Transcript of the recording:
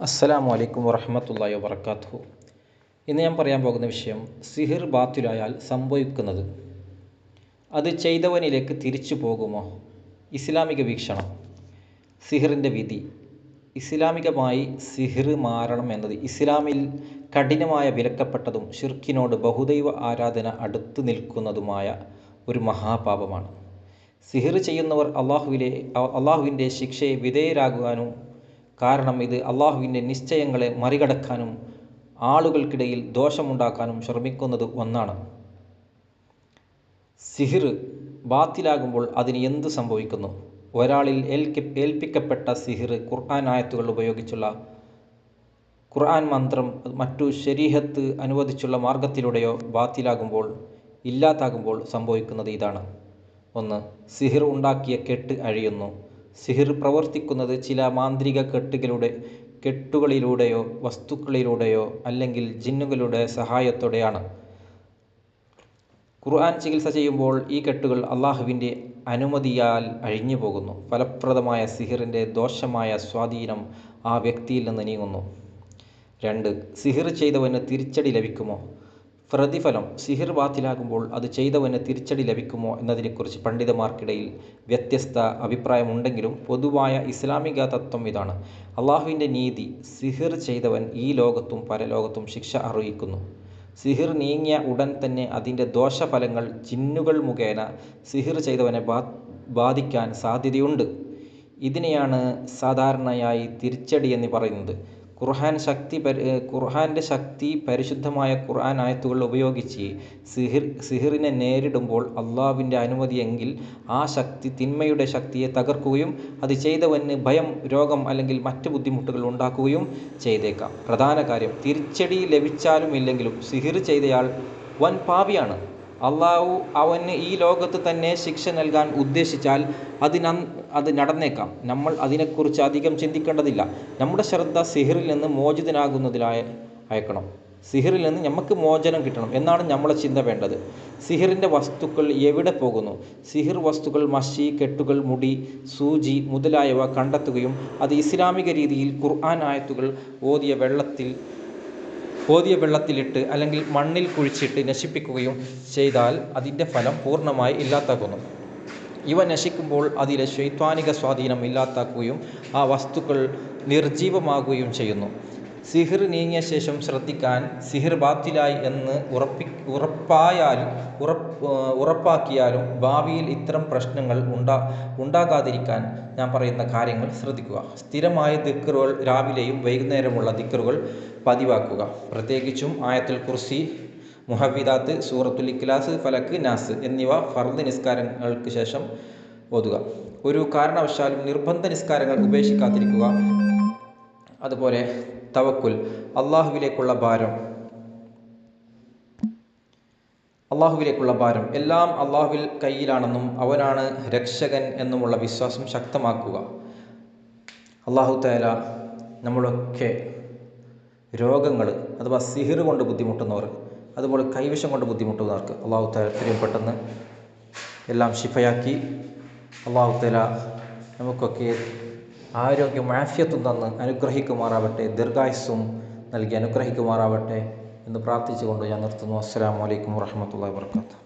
അസ്സലാമു അലൈക്കും വറഹമത്തല്ലാ വബർക്കാത്തു ഇന്ന് ഞാൻ പറയാൻ പോകുന്ന വിഷയം സിഹിർ ബാത്തിലായാൽ സംഭവിക്കുന്നത്. അത് ചെയ്തവനിലേക്ക് തിരിച്ചു പോകുമോ? ഇസ്ലാമിക വീക്ഷണം. സിഹിറിന്റെ വിധി. ഇസ്ലാമികമായി സിഹിർ മാറണം എന്നത് ഇസ്ലാമിൽ കഠിനമായ വിലക്കപ്പെട്ടതും ഷിർക്കിനോട് ബഹുദൈവ ആരാധന അടുത്തു നിൽക്കുന്നതുമായ ഒരു മഹാപാപമാണ്. സിഹിർ ചെയ്യുന്നവർ അള്ളാഹുവിലെ അള്ളാഹുവിന്റെ ശിക്ഷയെ വിധേയരാകുവാനും കാരണം ഇത് അള്ളാഹുവിന്റെ നിശ്ചയങ്ങളെ മറികടക്കാനും ആളുകൾക്കിടയിൽ ദോഷമുണ്ടാക്കാനും ശ്രമിക്കുന്നത് ഒന്നാണ്. സിഹിർ ബാത്തിലാകുമ്പോൾ അതിന് എന്ത് സംഭവിക്കുന്നു? ഒരാളിൽ ഏൽക്കി ഏൽപ്പിക്കപ്പെട്ട സിഹിർ ഖുർആൻ ആയത്തുകൾ ഉപയോഗിച്ചുള്ള ഖുർആൻ മന്ത്രം മറ്റു ശരീഹത്ത് അനുവദിച്ചുള്ള മാർഗത്തിലൂടെയോ ബാത്തിലാകുമ്പോൾ ഇല്ലാതാകുമ്പോൾ സംഭവിക്കുന്നത് ഇതാണ്. ഒന്ന് സിഹിർ ഉണ്ടാക്കിയ കെട്ട് അഴിയുന്നു. സിഹിർ പ്രവർത്തിക്കുന്നത് ചില മാന്ത്രിക കെട്ടുകളുടെ കെട്ടുകളിലൂടെയോ വസ്തുക്കളിലൂടെയോ അല്ലെങ്കിൽ ജിന്നുകളുടെ സഹായത്തോടെയാണ്. ഖുർആൻ ചികിത്സ ചെയ്യുമ്പോൾ ഈ കെട്ടുകൾ അള്ളാഹുവിന്റെ അനുമതിയാൽ അഴിഞ്ഞു പോകുന്നു. ഫലപ്രദമായ സിഹിറിന്റെ ദോഷമായ സ്വാധീനം ആ വ്യക്തിയിൽ നിന്ന് നീങ്ങുന്നു. രണ്ട് സിഹിർ ചെയ്തവന് തിരിച്ചടി ലഭിക്കുമോ? പ്രതിഫലം സിഹിർ ബാത്തിലാകുമ്പോൾ അത് ചെയ്തവന് തിരിച്ചടി ലഭിക്കുമോ എന്നതിനെക്കുറിച്ച് പണ്ഡിതന്മാർക്കിടയിൽ വ്യത്യസ്ത അഭിപ്രായമുണ്ടെങ്കിലും പൊതുവായ ഇസ്ലാമിക തത്വം ഇതാണ്. അള്ളാഹുവിന്റെ നീതി സിഹിർ ചെയ്തവൻ ഈ ലോകത്തും പരലോകത്തും ശിക്ഷ അറിയിക്കുന്നു സിഹിർ നീങ്ങിയ ഉടൻ തന്നെ അതിന്റെ ദോഷഫലങ്ങൾ ജിന്നുകൾ മുഖേന സിഹിർ ചെയ്തവനെ ബാധിക്കാൻ സാധ്യതയുണ്ട്. ഇതിനെയാണ് സാധാരണയായി തിരിച്ചടി എന്ന് പറയുന്നത്. ഖുർഹാൻ ശക്തി പരി ഖുർഹാന്റെ ശക്തി പരിശുദ്ധമായ ഖുർആൻ ആയത്തുകൾ ഉപയോഗിച്ച് സിഹിർ സിഹിറിനെ നേരിടുമ്പോൾ അള്ളാവിന്റെ അനുമതിയെങ്കിൽ ആ ശക്തി തിന്മയുടെ ശക്തിയെ തകർക്കുകയും അത് ചെയ്തവന് ഭയം രോഗം അല്ലെങ്കിൽ മറ്റ് ബുദ്ധിമുട്ടുകൾ ഉണ്ടാക്കുകയും ചെയ്തേക്കാം. പ്രധാന കാര്യം തിരിച്ചടി ലഭിച്ചാലും ഇല്ലെങ്കിലും സിഹിർ ചെയ്തയാൾ വൻ പാപിയാണ്. അള്ളാഹു അവന് ഈ ലോകത്ത് തന്നെ ശിക്ഷ നൽകാൻ ഉദ്ദേശിച്ചാൽ അതിന അത് നടന്നേക്കാം. നമ്മൾ അതിനെക്കുറിച്ച് അധികം ചിന്തിക്കേണ്ടതില്ല. നമ്മുടെ ശ്രദ്ധ സിഹിറിൽ നിന്ന് മോചിതനാകുന്നതിലായ അയക്കണം. സിഹിറിൽ നിന്ന് നമുക്ക് മോചനം കിട്ടണം എന്നാണ് നമ്മളെ ചിന്ത വേണ്ടത്. സിഹിറിന്റെ വസ്തുക്കൾ എവിടെ പോകുന്നു? സിഹിർ വസ്തുക്കൾ മഷി കെട്ടുകൾ മുടി സൂചി മുതലായവ കണ്ടെത്തുകയും അത് ഇസ്ലാമിക രീതിയിൽ ഖുർആൻ ആയത്തുകൾ ഓതിയ വെള്ളത്തിൽ ഓതിയ വെള്ളത്തിലിട്ട് അല്ലെങ്കിൽ മണ്ണിൽ കുഴിച്ചിട്ട് നശിപ്പിക്കുകയും ചെയ്താൽ അതിന്റെ ഫലം പൂർണമായി ഇല്ലാത്താക്കുന്നു ഇവ നശിക്കുമ്പോൾ അതിലെ ശൈത്വാനിക സ്വാധീനം ഇല്ലാതാക്കുകയും ആ വസ്തുക്കൾ നിർജീവമാകുകയും ചെയ്യുന്നു. സിഹിർ നീങ്ങിയ ശേഷം ശ്രദ്ധിക്കാൻ സിഹിർ ബാത്തിലായി എന്ന് ഉറപ്പി ഉറപ്പായാലും ഉറപ്പ് ഉറപ്പാക്കിയാലും ഭാവിയിൽ ഇത്തരം പ്രശ്നങ്ങൾ ഉണ്ടാ ഉണ്ടാകാതിരിക്കാൻ ഞാൻ പറയുന്ന കാര്യങ്ങൾ ശ്രദ്ധിക്കുക. സ്ഥിരമായ ദിക്കറുകൾ രാവിലെയും വൈകുന്നേരമുള്ള ദിക്കറുകൾ പതിവാക്കുക. പ്രത്യേകിച്ചും ആയത്തുൽ കുർസി മുഹവിദാത്ത് സൂറത്തുൽ ഇഖ്ലാസ് ഫലക്ക് നാസ് എന്നിവ ഫർദ് നിസ്കാരങ്ങൾക്ക് ശേഷം ഓതുക. ഒരു കാരണവശാലും നിർബന്ധ നിസ്കാരങ്ങൾ ഉപേക്ഷിക്കാതിരിക്കുക. അതുപോലെ തവക്കുൽ അള്ളാഹുവിലേക്കുള്ള ഭാരം. അള്ളാഹുവിലേക്കുള്ള ഭാരം. എല്ലാം അള്ളാഹുവിൽ കയ്യിലാണെന്നും അവനാണ് രക്ഷകൻ എന്നുമുള്ള വിശ്വാസം ശക്തമാക്കുക. അള്ളാഹു തേല നമ്മളൊക്കെ രോഗങ്ങൾ അഥവാ സിഹിർ കൊണ്ട് ബുദ്ധിമുട്ടുന്നവർ അതുപോലെ കൈവശം കൊണ്ട് ബുദ്ധിമുട്ടുന്നവർക്ക് അള്ളാഹു തേല എത്രയും പെട്ടെന്ന് എല്ലാം ശിഫയാക്കി. അള്ളാഹു തേല നമുക്കൊക്കെ ആരോഗ്യം ആഫ്യത്തും തന്ന് അനുഗ്രഹിക്കുമാറാവട്ടെ ദീർഘായുസ്സും നൽകി അനുഗ്രഹിക്കുമാറാവട്ടെ എന്ന് പ്രാർത്ഥിച്ചുകൊണ്ട് ഞാൻ നിർത്തുന്നു. അസ്സാം വലൈക്കും വാഹമത്തല്ലാ വാത്തു